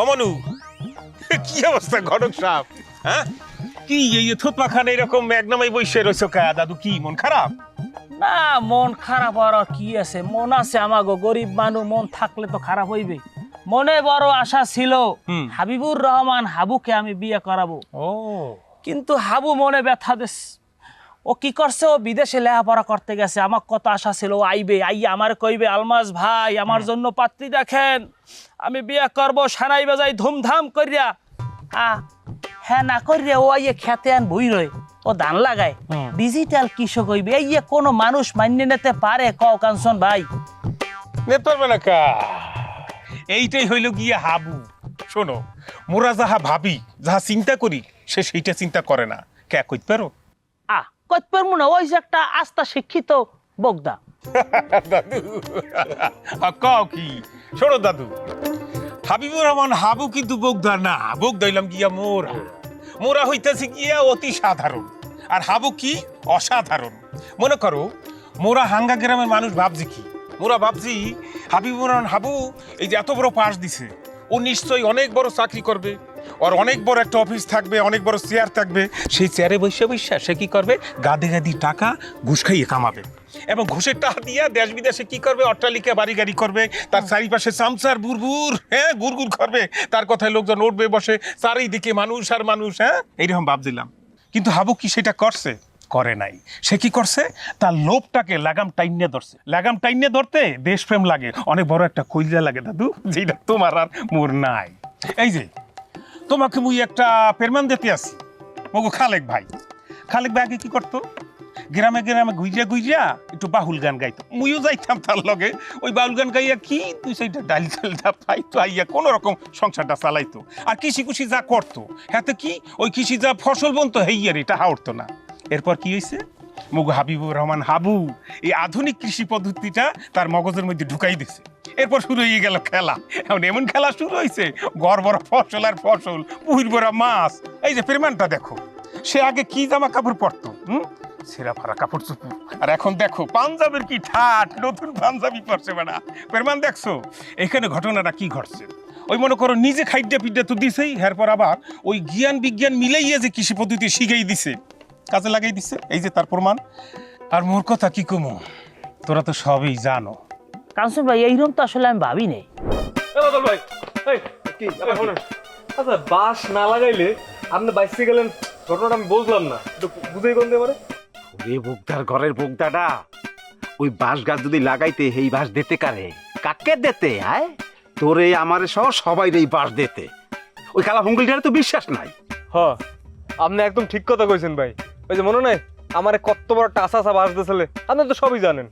অমনু কি অবস্থা ঘটক সাহেব? হ্যাঁ? কি এই থুতমা খান এরকম একনামাই বসে রয়েছে কা? দাদু কি মন খারাপ? না মন খারাপ আর কি আছে? মন আছে আমাগো গরিব মানুষ মন থাকলে তো খারাপ হইবে মনে বড় আশা ছিল হাবিবুর রহমান হাবুকে আমি বিয়ে করাবো। ও। কিন্তু হাবু মনে ব্যথা দেশ। ও কি করছে? ও বিদেশে লেখাপড়া করতে গেছে। আমার কত আশা ছিল ও আইবে আই আমার কইবে আলমাস ভাই আমার জন্য পাত্রী দেখেন। আমি বিয়ে করব সানাই বাজাই ধুমধাম করিয়া। আ হ্যাঁ না করিয়া ও আইয়ে খেতে আন বই রয় ও ধান লাগায়। ডিজিটাল কৃষক হইবে। এই কোনো মানুষ মান্য নিতে পারে ক কাঞ্চন ভাই। নে পারবে না কা? এইটাই হইল গিয়ে হাবু। শোনো মোরা যাহা ভাবি যাহা চিন্তা করি সে সেইটা চিন্তা করে না। কে কইতে পারো? আ কত পারব না ওই যে একটা আস্থা শিক্ষিত বগদা। দাদু। আ, কও কি? শোনো দাদু, হাবিবুর রহমান হাবু কিন্তু বোগদা না। বোগদা হইলাম গিয়া মোরা। মোরা হইতেছে গিয়া অতি সাধারণ। আর হাবু কি? অসাধারণ। মনে করো, মোরা হাঙ্গা গ্রামের মানুষ ভাবছি কি? মোরা ভাবছি হাবিবুর রহমান হাবু এই যে এত বড় পাশ দিছে, ও নিশ্চয়ই অনেক বড় চাকরি করবে। ওর অনেক বড় একটা অফিস থাকবে অনেক বড় চেয়ার থাকবে। সেই চেয়ারে বসে বসে সে কি করবে? গাদে গাদি টাকা ঘুষ খাইয়ে কামাবে। এবং ঘুষের টাকা দিয়ে দেশ বিদেশে কি করবে? অট্টালিকা বাড়ি গাড়ি করবে। তার চারিপাশে চামচার বুরবুর হ্যাঁ গুড়গুড় করবে। তার কথায় লোকজন উঠবে বসে চারিদিকে মানুষ আর মানুষ হ্যাঁ? এইরকম ভাবছিলাম কিন্তু হাবু কি সেটা করছে? করে নাই। সে কি করছে? তার লোভটাকে লাগাম টাইনে ধরছে। লাগাম টাইনে ধরতে দেশপ্রেম লাগে। অনেক বড় একটা কইজা লাগে দাদু যেটা তোমার আর মোর নাই। এই যে তোমাকে মুই একটা পেরমান দিতে আসি। মগু খালেক ভাই। খালেক ভাই আগে কি করতো? গ্রামে গ্রামে গুইজা গুইজা একটু বাহুল গান গাইতো। মুইও যাইতাম তার লগে। ওই বাউল গান গাইয়া কি তুই সেইটা ডাল চালটা পাইতো, আইয়া কোনো রকম সংসারটা চালাইতো। আর কৃষি কুষি যা করতো, হাতে কি? ওই কৃষি যা ফসল বনতো, হেইয়ার এটা হাওড়তো না। এরপর কি হয়েছে মুগু হাবিবুর রহমান হাবু, এই আধুনিক কৃষি পদ্ধতিটা তার মগজের মধ্যে ঢুকাই দিছে। এরপর শুরু হয়ে গেল খেলা। এখন এমন খেলা শুরু হয়েছে, গড় বড় ফসল আর ফসল, পুহির বড় মাছ। এই যে পেরমানটা দেখো, সে আগে কি জামা কাপড় পরতো, হুম? সেরা ফারা কাপড় চুপুর আর এখন দেখো, পাঞ্জাবের কি ঠাট, নতুন পাঞ্জাবি পরছে বেড়া। পেরমান দেখছ, এখানে ঘটনাটা কি ঘটছে? ওই মনে করো, নিজে খাইডা পিডা তো দিছেই, এরপর আবার ওই জ্ঞান বিজ্ঞান মিলাইয়া যে কৃষি পদ্ধতি শিখেই দিছে। কাজে লাগাই দিছে এই যে তার প্রমাণ। আর মোর কথা কি কমো? তোরা তো সবই জানো। কাঞ্চন ভাই এইরকম তো আসলে আমি ভাবি নেই। ভাই এই কি আচ্ছা বাস না লাগাইলে আপনি বাইসে গেলেন ঘটনাটা আমি বুঝলাম না। বুঝেই কোন পারে ওরে বোগদার ঘরের বোগদাটা ওই বাঁশ গাছ যদি লাগাইতে এই বাঁশ দিতে কারে? কাকে দিতে আয়? তোরে আমারে সহ সবাই এই বাঁশ দিতে। ওই কালা হুঙ্গলটারে তো বিশ্বাস নাই। হ আপনি একদম ঠিক কথা কইছেন ভাই। ওই যে মনে নাই? আমারে কত বড় একটা আশা আশা বাস আপনি তো সবই জানেন।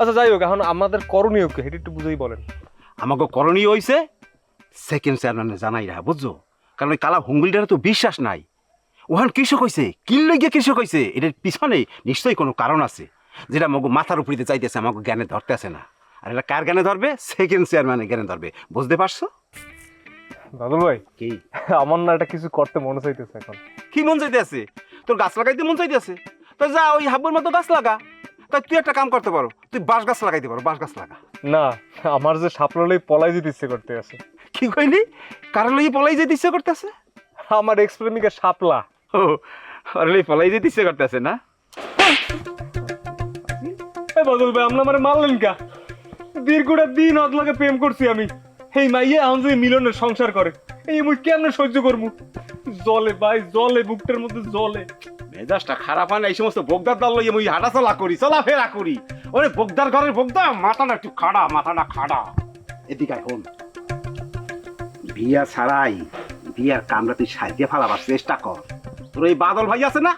আচ্ছা যাই হোক এখন আমাদের করণীয় কি? সেটা একটু বুঝেই বলেন। আমাকে করণীয় হইছে সেকেন্ড চেয়ারম্যানে জানাই রা বুঝছ? কারণ ওই কালা হুঙ্গলটারে তো বিশ্বাস নাই। ওখান কৃষক হইছে কিনলে গিয়ে কৃষক হইছে এটার পিছনে নিশ্চয়ই কোনো কারণ আছে যেটা মগু মাথার উপরিতে চাইতেছে আমাকে জ্ঞানে ধরতে আসে না। আর এটা কার জ্ঞানে ধরবে? সেকেন্ড চেয়ারম্যানে জ্ঞানে ধরবে। বুঝতে পারছ? বাদল ভাই কি? আমার না এটা কিছু করতে মনে চাইতেছে এখন। কি মন চাইতে আছে তোর গাছ লাগাইতে মন চাইতে আছে তো যা ওই হাব্বুর মতো গাছ লাগা। তাই তুই একটা কাম করতে পারো তুই বাঁশ গাছ লাগাইতে পারো বাঁশ গাছ লাগা। না আমার যে সাপলালেই পলাই যেতে ইচ্ছে করতে আছে। কি কইলি? কারণ লই পলাই যেতে ইচ্ছে করতেছে আমার এক্স প্রেমিকা সাপলা। ও আর লই পলাই যেতে ইচ্ছে করতেছে না? এই বদল ভাই আপনি আমার মারলেন কা? দীর্ঘটা দিন অদলাকে প্রেম করছি আমি। এই মাইয়ে এখন যদি মিলনের সংসার করে এই মুই কেমনে সহ্য করব? জলে, ভাই, জলে, বুকটার মধ্যে জলে। মেজাজটা খারাপ হয় না, এই সমস্ত বগদার দল লইয়ে মুই হাঁটা চলা করি চলাফেরা করি। ওরে, বগদার ঘরের বগদা, মাথাটা একটু খাড়া, মাথাটা খাড়া। এদিকে হন বিয়া ছাড়াই, বিয়ার কামরা তুই সাজিয়ে ফেলাবার চেষ্টা কর। তোর এই বাদল ভাই আছে না?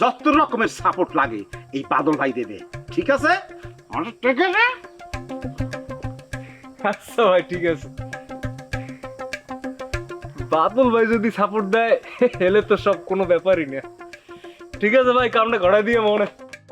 যত রকমের সাপোর্ট লাগে, এই বাদল ভাই দেবে। ঠিক আছে? আচ্ছা ভাই, ঠিক আছে। বাদল ভাই যদি সাপোর্ট দেয় হেলে তো সব কোনো ব্যাপারই না। ঠিক আছে ভাই, কামটা ঘড়াই দিয়ে মনে